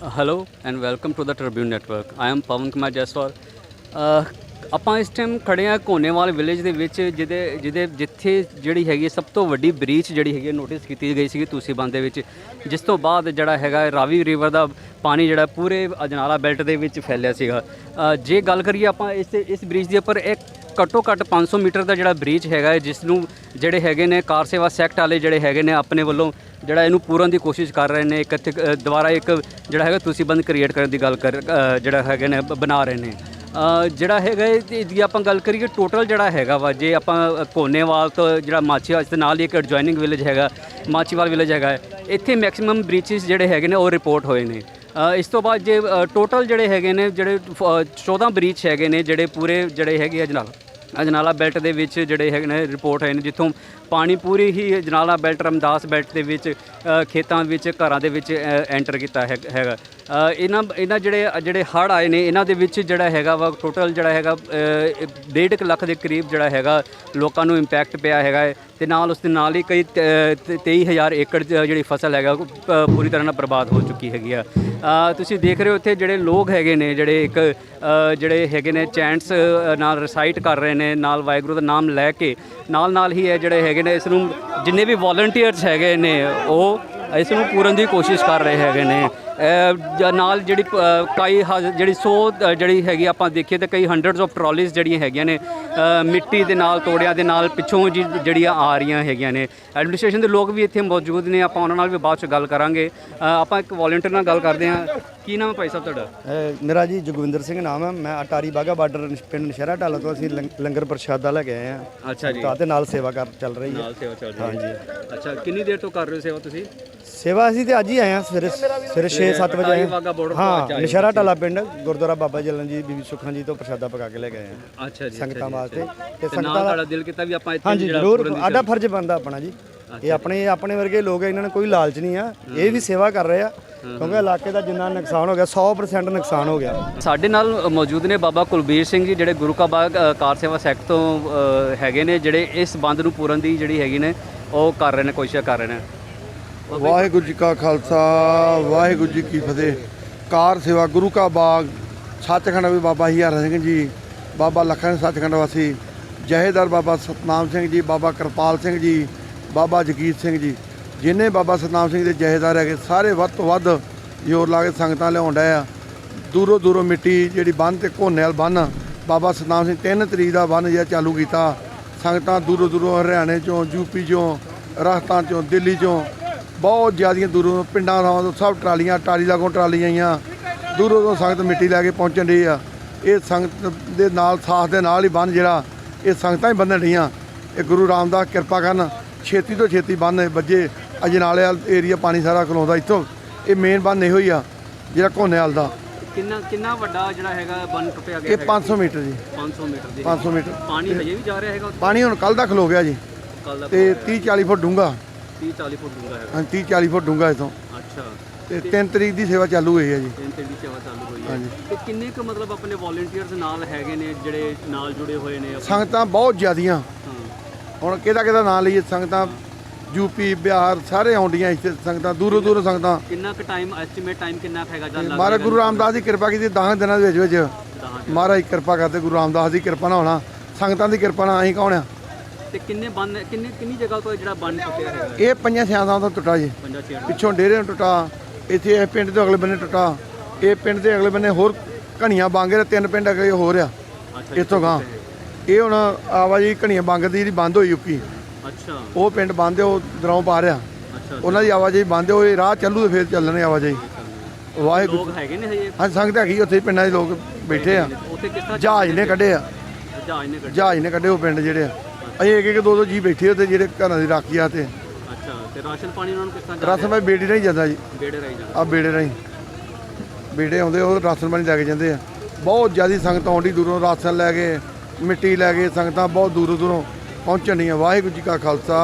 Uh, hello and welcome to the Tribune Network. I am Pavan Kumar Jaiswal. Uh, ਆਪਾਂ ਇਸ time ਖੜੇ ਆ Konewal village ਦੇ ਵਿੱਚ ਜਿਹਦੇ ਜਿਹਦੇ ਜਿੱਥੇ ਜਿਹੜੀ ਹੈਗੀ ਸਭ ਤੋਂ ਵੱਡੀ ਬ੍ਰੀਚ ਜਿਹੜੀ ਹੈਗੀ ਨੋਟਿਸ ਕੀਤੀ ਗਈ ਸੀਗੀ ਤੁਸੀਂ ਦੇ ਵਿੱਚ। ਜਿਸ ਤੋਂ ਬਾਅਦ ਜਿਹੜਾ ਹੈਗਾ ਰਾਵੀ ਰਿਵਰ ਦਾ ਪਾਣੀ ਜਿਹੜਾ ਪੂਰੇ ਅਜਨਾਲਾ ਬੈਲਟ ਦੇ ਵਿੱਚ ਫੈਲਿਆ ਸੀਗਾ। ਜੇ ਗੱਲ ਕਰੀਏ ਆਪਾਂ ਇਸ ਇਸ ਬ੍ਰਿਜ ਦੇ ਉੱਪਰ ਇੱਕ ਘੱਟੋ ਘੱਟ 500 ਮੀਟਰ ਦਾ ਜਿਹੜਾ ਬ੍ਰਿਜ ਹੈਗਾ ਜਿਸ ਨੂੰ ਜਿਹੜੇ ਹੈਗੇ ਨੇ ਕਾਰ ਸੇਵਾ ਸੈਕਟ ਵਾਲੇ ਜਿਹੜੇ ਹੈਗੇ ਨੇ ਆਪਣੇ ਵੱਲੋਂ ਜਿਹੜਾ ਇਹਨੂੰ ਪੂਰਨ ਦੀ ਕੋਸ਼ਿਸ਼ ਕਰ ਰਹੇ ਨੇ ਇੱਕ ਇੱਥੇ, ਦੁਬਾਰਾ ਇੱਕ ਜਿਹੜਾ ਹੈਗਾ ਤੁਸੀਂ ਬੰਦ ਕ੍ਰੀਏਟ ਕਰਨ ਦੀ ਗੱਲ ਕਰ ਜਿਹੜਾ ਹੈਗੇ ਨੇ ਬਣਾ ਰਹੇ ਨੇ। ਜਿਹੜਾ ਹੈਗਾ ਇਹਦੀ ਆਪਾਂ ਗੱਲ ਕਰੀਏ ਟੋਟਲ ਜਿਹੜਾ ਹੈਗਾ ਵਾ ਜੇ ਆਪਾਂ ਕੋਨੇਵਾਲ ਤੋਂ ਜਿਹੜਾ ਮਾਚੀਵਾਲ ਦੇ ਨਾਲ ਹੀ ਇੱਕ ਐਡਜੋਇਨਿੰਗ ਵਿਲੇਜ ਹੈਗਾ ਮਾਚੀਵਾਲ ਵਿਲੇਜ ਹੈਗਾ ਇੱਥੇ ਮੈਕਸਿਮਮ ਬ੍ਰੀਚਸ ਜਿਹੜੇ ਹੈਗੇ ਨੇ ਉਹ ਰਿਪੋਰਟ ਹੋਏ ਨੇ। ਇਸ ਤੋਂ ਬਾਅਦ ਜੇ ਟੋਟਲ ਜਿਹੜੇ ਹੈਗੇ ਨੇ ਜਿਹੜੇ ਅ, 14 ਬ੍ਰੀਚ ਹੈਗੇ ਨੇ ਜਿਹੜੇ ਪੂਰੇ ਜਿਹੜੇ ਹੈਗੇ ਅਜਨਾਲਾ ਅਜਨਾਲਾ ਬੈਲਟ ਦੇ ਵਿੱਚ ਜਿਹੜੇ ਹੈਗੇ ਨੇ ਰਿਪੋਰਟ ਹੋਏ ਨੇ ਜਿੱਥੋਂ ਪਾਣੀ ਪੂਰੀ ਹੀ ਅਜਨਾਲਾ ਬੈਲਟ ਰਮਦਾਸ ਬੈਲਟ ਦੇ ਵਿੱਚ ਖੇਤਾਂ ਵਿੱਚ ਘਰਾਂ ਦੇ ਵਿੱਚ ਐਂਟਰ ਕੀਤਾ ਹੈਗਾ। ਇਹਨਾਂ ਇਹਨਾਂ ਜਿਹੜੇ ਜਿਹੜੇ ਹੜ੍ਹ ਆਏ ਨੇ ਇਹਨਾਂ ਦੇ ਵਿੱਚ ਜਿਹੜਾ ਹੈਗਾ ਵਾ ਟੋਟਲ ਜਿਹੜਾ ਹੈਗਾ ਅ, ਡੇਢ ਕੁ ਲੱਖ ਦੇ ਕਰੀਬ ਜਿਹੜਾ ਹੈਗਾ ਲੋਕਾਂ ਨੂੰ ਇੰਪੈਕਟ ਪਿਆ ਹੈਗਾ ਹੈ ਤੇ ਨਾਲ ਉਸ ਦੇ ਨਾਲ ਹੀ ਕਈ ਤ- ਤੇ 23000 ਏਕੜ ਜ- ਜਿਹੜੀ ਫਸਲ ਹੈਗਾ ਪੂਰੀ ਤਰ੍ਹਾਂ ਨਾਲ ਬਰਬਾਦ ਹੋ ਚੁੱਕੀ ਹੈਗੀ ਆ। ਤੁਸੀਂ ਦੇਖ ਰਹੇ ਹੋ ਇੱਥੇ ਜਿਹੜੇ ਲੋਕ ਹੈਗੇ ਨੇ ਜਿਹੜੇ ਇੱਕ ਜਿਹੜੇ ਹੈਗੇ ਨੇ ਚੈਂਟਸ ਨਾਲ ਰਸਾਈਟ ਕਰ ਰਹੇ ਨੇ ਨਾਲ ਵਾਹਿਗੁਰੂ ਦਾ ਨਾਮ ਲੈ ਕੇ ਨਾਲ ਨਾਲ ਹੀ ਇਹ ਜਿਹੜੇ ਹੈਗੇ ਨੇ ਇਸ ਨੂੰ ਜਿੰਨੇ ਵੀ ਵੋਲੰਟੀਅਰਸ ਹੈਗੇ ਨੇ ਉਹ ਇਸ ਨੂੰ ਪੂਰਨ ਦੀ ਕੋਸ਼ਿਸ਼ ਕਰ ਰਹੇ ਹੈਗੇ ਨੇ। ਜਾਂ ਨਾਲ ਜਿਹੜੀ ਕਈ ਹਜ਼- ਜਿਹੜੀ 100 ਜਿਹੜੀ ਹੈਗੀ ਆਪਾਂ ਦੇਖੀਏ ਤਾਂ ਕਈ ਹੰਡਰਡਸ ਆਫ ਟਰਾਲੀਜ਼ ਜਿਹੜੀਆਂ ਹੈਗੀਆਂ ਨੇ ਮਿੱਟੀ ਦੇ ਨਾਲ ਤੋੜਿਆਂ ਦੇ ਨਾਲ ਪਿੱਛੋਂ ਜਿਹੜੀਆਂ ਆ ਰਹੀਆਂ ਹੈਗੀਆਂ ਨੇ। ਐਡਮਿਨਿਸਟ੍ਰੇਸ਼ਨ ਦੇ ਲੋਕ ਵੀ ਇੱਥੇ ਮੌਜੂਦ ਨੇ ਆਪਾਂ ਉਹਨਾਂ ਨਾਲ ਵੀ ਬਾਅਦ ਚ ਗੱਲ ਕਰਾਂਗੇ। ਆਪਾਂ ਇੱਕ ਵੋਲੰਟੀਅਰ ਨਾਲ ਗੱਲ ਕਰਦੇ ਹਾਂ। ਕੀ ਨਾਮ ਹੈ ਭਾਈ ਸਾਹਿਬ ਤੁਹਾਡਾ? ਮੇਰਾ ਜੀ ਜਗਵਿੰਦਰ ਸਿੰਘ ਨਾਮ ਹੈ। ਮੈਂ ਅਟਾਰੀ ਬਾਗਾ ਬਾਰਡਰ ਪਿੰਡ ਨਸ਼ਹਿਰਾ ਢਾਲਾ ਤੋਂ ਅਸੀਂ ਲੰਗ- ਲੰਗਰ ਪ੍ਰਸ਼ਾਦਾ ਲੈ ਕੇ ਆਏ ਹਾਂ। ਅੱਛਾ ਜੀ। ਤਾਂ ਦੇ ਨਾਲ ਸੇਵਾ ਕਰ ਚੱਲ ਰਹੀ ਹੈ। ਨਾਲ ਸੇਵਾ ਚੱਲ ਰਹੀ ਹੈ। ਅੱਛਾ ਕਿੰਨੀ ਦੇਰ ਤੋਂ ਕਰ ਰਹੇ ਹੋ ਸੇਵਾ ਤੁਸੀਂ? ਸੇਵਾ ਅਸੀਂ ਤੇ ਅੱਜ ਹੀ ਆਏ ਹਾਂ ਸਵੇਰੇ ਸਵੇਰੇ 6-7 ਵਜੇ ਆਏ ਹਾਂ। ਆਏ ਨਸ਼ਹਿਰਾ ਢਾਲਾ ਪਿੰਡ ਗੁਰਦੁਆਰਾ ਬਾਬਾ ਜਲਨ ਜੀ ਬੀਬੀ ਸੁਖਾਂ ਜੀ ਤੋਂ ਪ੍ਰਸ਼ਾਦਾ ਪਕਾ ਕੇ ਲੈ ਕੇ ਆਏ ਹਾਂ। ਅੱਛਾ ਜੀ ਸੰਗਤਾਂ ਵਾਸਤੇ। ਤੇ ਤੇ ਨਾਲ ਸੰਗਤਾਂ ਦਾ ਤੁਹਾਡਾ ਦਿਲ ਕੀਤਾ ਵੀ ਆਪਾਂ ਇੱਥੇ ਹਾਂਜੀ ਜਿਹੜਾ ਜ਼ਰੂਰ ਆਡਾ ਫਰਜ਼ ਬਣਦਾ ਆਪਣਾ ਜੀ। ਇਹ ਆਪਣੇ ਆਪਣੇ ਵਰਗੇ ਲੋਕ ਆ ਇਹਨਾਂ ਨੂੰ ਕੋਈ ਲਾਲਚ ਨਹੀਂ ਆ। ਇਹ ਵੀ ਸੇਵਾ ਕਰ ਰਹੇ ਆ ਕਿਉਂਕਿ ਇਲਾਕੇ ਦਾ ਜਿੰਨਾ ਨੁਕਸਾਨ ਹੋ ਗਿਆ 100% ਨੁਕਸਾਨ ਹੋ ਗਿਆ। ਸਾਡੇ ਨਾਲ ਮੌਜੂਦ ਨੇ ਬਾਬਾ ਕੁਲਬੀਰ ਸਿੰਘ ਜੀ ਜਿਹੜੇ ਗੁਰੂ ਕਾ ਬਾਗ ਅ, ਕਾਰ ਸੇਵਾ ਸੈਕਟ ਤੋਂ ਅ, ਹੈਗੇ ਨੇ ਜਿਹੜੇ ਇਸ ਬੰਦ ਨੂੰ ਪੂਰਨ ਦੀ ਜਿਹੜੀ ਹੈਗੀ ਨੇ ਉਹ ਕਰ ਰਹੇ ਨੇ ਕੋਸ਼ਿਸ਼ ਕਰ ਰਹੇ ਨੇ। ਵਾਹਿਗੁਰੂ ਜੀ ਕਾ ਖਾਲਸਾ, ਵਾਹਿਗੁਰੂ ਜੀ ਕੀ ਫਤਿਹ। ਕਾਰ ਸੇਵਾ ਗੁਰੂ ਕਾ ਬਾਗ, ਸੱਚਖੰਡ ਵੀ ਬਾਬਾ ਹੀਰਾ ਸਿੰਘ ਜੀ, ਬਾਬਾ ਲਖਨ ਸੱਚਖੰਡ ਵਾਸੀ ਜਹੇਦਾਰ ਬਾਬਾ ਸਤਨਾਮ ਸਿੰਘ ਜੀ, ਬਾਬਾ ਕਿਰਪਾਲ ਸਿੰਘ ਜੀ, ਬਾਬਾ ਜਗੀਰ ਸਿੰਘ ਜੀ। ਜਿੰਨੇ ਬਾਬਾ ਸਤਨਾਮ ਸਿੰਘ ਦੇ ਜਹੇਦਾਰ ਹੈਗੇ, ਸਾਰੇ ਵੱਧ ਤੋਂ ਵੱਧ ਜ਼ੋਰ ਲਾ ਕੇ ਸੰਗਤਾਂ ਲਿਆਉਣ ਡਏ ਆ। ਦੂਰੋਂ ਦੂਰੋਂ ਮਿੱਟੀ ਜਿਹੜੀ ਬੰਨ ਤੇ ਘੋਨੇ ਵਾਲ ਬੰਨ, ਬਾਬਾ ਸਤਨਾਮ ਸਿੰਘ 3 ਤਰੀਕ ਦਾ ਬੰਨ ਜਿਹੜਾ ਚਾਲੂ ਕੀਤਾ। ਸੰਗਤਾਂ ਦੂਰੋਂ ਦੂਰੋਂ ਹਰਿਆਣੇ ਚੋਂ ਯੂਪੀ ਚੋਂ, ਰਾਜਸਥਾਨ ਚੋਂ, ਦਿੱਲੀ ਚੋਂ ਬਹੁਤ ਜ਼ਿਆਦੀਆਂ ਦੂਰੋਂ ਪਿੰਡਾਂ ਥਾਵਾਂ ਤੋਂ ਸਭ ਟਰਾਲੀਆਂ ਟਾਲੀ ਲਾਗੋਂ ਟਰਾਲੀਆਂ ਆਈਆਂ। ਦੂਰੋਂ ਤੋਂ ਸੰਗਤ ਮਿੱਟੀ ਲੈ ਕੇ ਪਹੁੰਚਣ ਰਹੀ ਆ। ਇਹ ਸੰਗਤ ਦੇ ਨਾਲ ਸਾਥ ਦੇ ਨਾਲ ਹੀ ਬੰਨ ਜਿਹੜਾ ਇਹ ਸੰਗਤਾਂ ਹੀ ਬੰਨਣ ਰਹੀਆਂ ਇਹ ਗੁਰੂ ਰਾਮਦਾਸ ਕਿਰਪਾ ਕਰਨ ਛੇਤੀ ਤੋਂ ਛੇਤੀ ਬੰਨ ਵੱਜੇ। ਅਜਨਾਲੇ ਵਾਲ ਏਰੀਆ ਪਾਣੀ ਸਾਰਾ ਖਲੋਂਦਾ ਇੱਥੋਂ। ਇਹ ਮੇਨ ਬੰਨ ਇਹੋ ਹੀ ਆ ਜਿਹੜਾ ਘੋਨੇਵਾਲ ਦਾ। ਕਿੰਨਾ ਕਿੰਨਾ ਵੱਡਾ ਜਿਹੜਾ ਹੈਗਾ ਬੰਨ ਟੁੱਟਿਆ ਗਿਆ ਇਹ 500 ਮੀਟਰ ਜੀ। 500 ਮੀਟਰ ਦੀ 500 ਮੀਟਰ। ਪਾਣੀ ਹਜੇ ਵੀ ਜਾ ਰਿਹਾ ਹੈਗਾ ਪਾਣੀ ਹੁਣ ਕੱਲ ਦਾ ਖਲੋ ਗਿਆ ਜੀ। ਕੱਲ ਦਾ ਤੇ 30 40 ਫੁੱਟ ਡੂੰਘਾ। 30 40 ਫੁੱਟ ਦੂਰ ਹੈਗਾ। ਹਾਂ 30 40 ਫੁੱਟ ਡੂੰਘਾ ਇਥੋਂ। ਅੱਛਾ। ਤੇ 3 ਤਰੀਕ ਦੀ ਸੇਵਾ ਚਾਲੂ ਹੋਈ ਹੈ ਜੀ। ਤਿੰਨ ਤਿੰਨ ਦੀ ਸੇਵਾ ਚਾਲੂ ਹੋਈ ਹੈ। ਹਾਂਜੀ। ਤੇ ਕਿੰਨੇ ਕੁ ਮਤਲਬ ਆਪਣੇ ਵੋਲੰਟੀਅਰਸ ਨਾਲ ਹੈਗੇ ਨੇ ਜਿਹੜੇ ਨਾਲ ਜੁੜੇ ਹੋਏ ਨੇ ਆਪਣੇ? ਸੰਗਤਾਂ ਬਹੁਤ ਜ਼ਿਆਦੀਆਂ। ਹਾਂ। ਹੁਣ ਕਿਹਦਾ ਕਿਹਦਾ ਨਾਂ ਲਈਏ? ਸੰਗਤਾਂ ਯੂਪੀ ਬਿਹਾਰ ਸਾਰੇ ਆਉਂਦੀਆਂ ਇੱਥੇ ਸੰਗਤਾਂ ਦੂਰੋਂ ਦੂਰੋਂ ਸੰਗਤਾਂ। ਕਿੰਨਾ ਕੁ ਟਾਈਮ ਐਸਟੀਮੇਟ ਟਾਈਮ ਕਿੰਨਾ ਕੁ ਹੈਗਾ ਜਾਂ ਲੱਗ ਮਹਾਰਾਜ ਗੁਰੂ ਰਾਮਦਾਸ ਦੀ ਕਿਰਪਾ ਕੀਤੀ 10 ਦਿਨਾਂ ਦੇ ਵਿੱਚ ਵਿੱਚ। ਮਹਾਰਾਜ ਕਿਰਪਾ ਕਰਦੇ ਗੁਰੂ ਰਾਮਦਾਸ ਦੀ ਕਿਰਪਾ ਨਾਲ ਹੋਣਾ। ਸੰਗਤਾਂ ਦੀ ਕਿਰਪਾ ਨਾਲ ਅਸੀਂ ਕੌਣ ਆ? ਤੇ ਕਿੰਨੇ ਬੰਨ ਕਿੰਨੇ ਕਿੰਨੀ ਜਗ੍ਹਾ ਤੋਂ ਇਹ ਜਿਹੜਾ ਬੰਨ ਟੁੱਟਿਆ ਹੈਗਾ ਇਹ ਪੰਜਾਂ ਸਿਆਸਾਂ ਤੋਂ ਟੁੱਟਾ ਜੀ। ਪੰਜਾ ਛੇ ਪਿੱਛੋਂ ਡੇਰੇ ਨੂੰ ਟੁੱਟਾ ਇੱਥੇ ਇਹ ਪਿੰਡ ਦੇ ਅਗਲੇ ਬੰਨੇ ਟੁੱਟਾ। ਇਹ ਪਿੰਡ ਦੇ ਅਗਲੇ ਬੰਨੇ ਹੋਰ ਘਣੀਆਂ ਬਾਂਗੇ ਦੇ ਤਿੰਨ ਪਿੰਡ ਅਗੇ ਹੋਰ ਆ ਇੱਥੋਂ ਗਾਂ ਇਹ ਹੁਣ ਆਵਾਜਾਈ ਘਣੀਆਂ ਬੰਗ ਦੀ ਜਿਹੜੀ ਬੰਦ ਹੋਈ ਉੱਕੀ। ਅੱਛਾ। ਉਹ ਪਿੰਡ ਬੰਦ ਉਹ ਦਰੋਂ ਪਾ ਅੱਛਾ ਉਹਨਾਂ ਦੀ ਆਵਾਜਾਈ ਬੰਦ ਹੋਈ ਰਾਹ ਚੱਲੂ ਤੇ ਫੇਰ ਚੱਲਣੇ ਆਵਾਜਾਈ। ਵਾਹਿਗੁਰੂ। ਲੋਕ ਹੈਗੇ ਨੇ ਹਜੇ? ਹਾਂ ਸੰਗਤ ਹੈਗੀ ਉੱਥੇ ਪਿੰਡਾਂ ਦੇ ਲੋਕ ਬੈਠੇ ਆ। ਉੱਥੇ ਕਿਸ ਤਰ੍ਹਾਂ ਜਹਾਜ਼ ਨੇ? ਕੱਢੇ ਆ। ਜਹਾਜ਼ ਨੇ ਕੱਢ। ਜਹਾਜ਼ ਨੇ ਕੱਢੇ ਉਹ ਪਿੰਡ ਜਿਹੜੇ ਆ। ਅਸੀਂ ਇੱਕ ਇੱਕ ਦੋ ਦੋ ਜੀ ਬੈਠੇ ਉੱਥੇ ਜਿਹੜੇ ਘਰਾਂ ਦੀ ਰਾਖੀ ਆ ਤੇ। ਅੱਛਾ ਤੇ ਰਾਸ਼ਨ ਪਾਣੀ ਉਹਨਾਂ ਨੂੰ ਕਿਸ ਤਰ੍ਹਾਂ ਜਾ ਰਸਮ ਮੈਂ ਬੇੜੀ ਨਹੀਂ ਜਾਂਦਾ ਜੀ। ਬੇੜੇ ਰਹੀ ਜਾਂਦਾ। ਆ ਬੇੜੇ ਨਹੀਂ ਬੇੜੇ ਆਉਂਦੇ ਉਹ ਰਾਸ਼ਨ ਪਾਣੀ ਲੈ ਕੇ ਜਾਂਦੇ ਆ। ਬਹੁਤ ਜ਼ਿਆਦੀ ਸੰਗਤ ਆਉਂਦੀ ਦੂਰੋਂ ਰਾਸ਼ਨ ਲੈ ਕੇ ਮਿੱਟੀ ਲੈ ਕੇ ਸੰਗਤਾਂ ਬਹੁਤ ਦੂਰੋਂ ਦੂਰੋਂ ਪਹੁੰਚਣ ਦੀਆਂ ਵਾਹਿਗੁਰੂ ਜੀ ਕਾ ਖਾਲਸਾ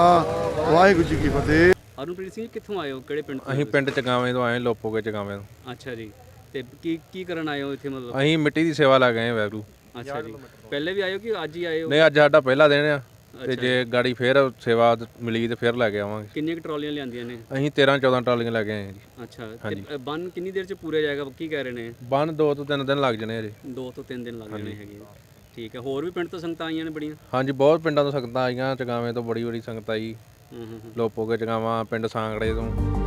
ਵਾਹਿਗੁਰੂ ਜੀ ਕੀ ਫਤਿਹ। ਅਰੁਣਪ੍ਰੀਤ ਸਿੰਘ ਕਿੱਥੋਂ ਆਏ ਹੋ? ਕਿਹੜੇ ਪਿੰਡ ਤੋਂ ਅਸੀਂ ਪਿੰਡ ਚਗਾਵੇਂ ਤੋਂ ਆਏ ਲੋਪੋਗੇ ਚਗਾਵੇਂ ਤੋਂ। ਅੱਛਾ ਜੀ। ਤੇ ਕੀ ਕੀ ਕਰਨ ਆਏ ਹੋ ਇੱਥੇ ਮਤਲਬ? ਅਸੀਂ ਮਿੱਟੀ ਦੀ ਸੇਵਾ ਲਾ ਗਏ ਵੈਰੂ ਅੱਛਾ ਜੀ। ਪਹਿਲੇ ਵੀ ਆਏ ਹੋ ਕਿ ਅੱਜ ਹੀ ਆਏ ਹੋ? ਨਹੀਂ ਅੱਜ ਸਾਡਾ ਪਹਿਲਾ ਦਿਨ ਆ। ਤੇ ਜੇ ਗਾੜੀ ਫੇਰ ਸੇਵਾ ਮਿਲੀ ਤੇ ਫੇਰ ਲੈ ਕੇ ਆਵਾਂਗੇ। ਕਿੰਨੀਆਂ ਕੁ ਟਰਾਲੀਆਂ ਲਿਆਂਦੀਆਂ ਨੇ? ਅਸੀਂ 13 14 ਟਰਾਲੀਆਂ ਲੈ ਕੇ ਆਏ ਹਾਂ ਜੀ। ਅੱਛਾ ਤੇ ਬੰਨ ਕਿੰਨੀ ਦੇਰ ਚ ਪੂਰਾ ਜਾਏਗਾ? ਕੀ ਕਹਿ ਰਹੇ ਨੇ? ਬੰਨ ਦੋ ਤੋਂ ਤਿੰਨ ਦਿਨ ਲੱਗ ਜਣੇ ਅਜੇ ਦੋ ਤੋਂ ਤਿੰਨ ਦਿਨ ਲੱਗ ਜਾਣੇ ਹੈਗੇ ਠੀਕ ਹੈ ਹੋਰ ਵੀ ਪਿੰਡ ਤੋਂ ਸੰਗਤਾਂ ਆਈਆਂ ਨੇ ਬੜੀਆਂ? ਹਾਂਜੀ ਬਹੁਤ ਪਿੰਡਾਂ ਤੋਂ ਸੰਗਤਾਂ ਆਈਆਂ ਚਗਾਵੇਂ ਤੋਂ ਬੜੀ ਬੜੀ ਸੰਗਤ ਆਈ। ਹੂੰ ਹੂੰ ਹੂੰ। ਲੋਪੋਗੇ ਚਗਾਵਾਂ ਪਿੰਡ ਸਾਂਗੜੇ ਤੋਂ।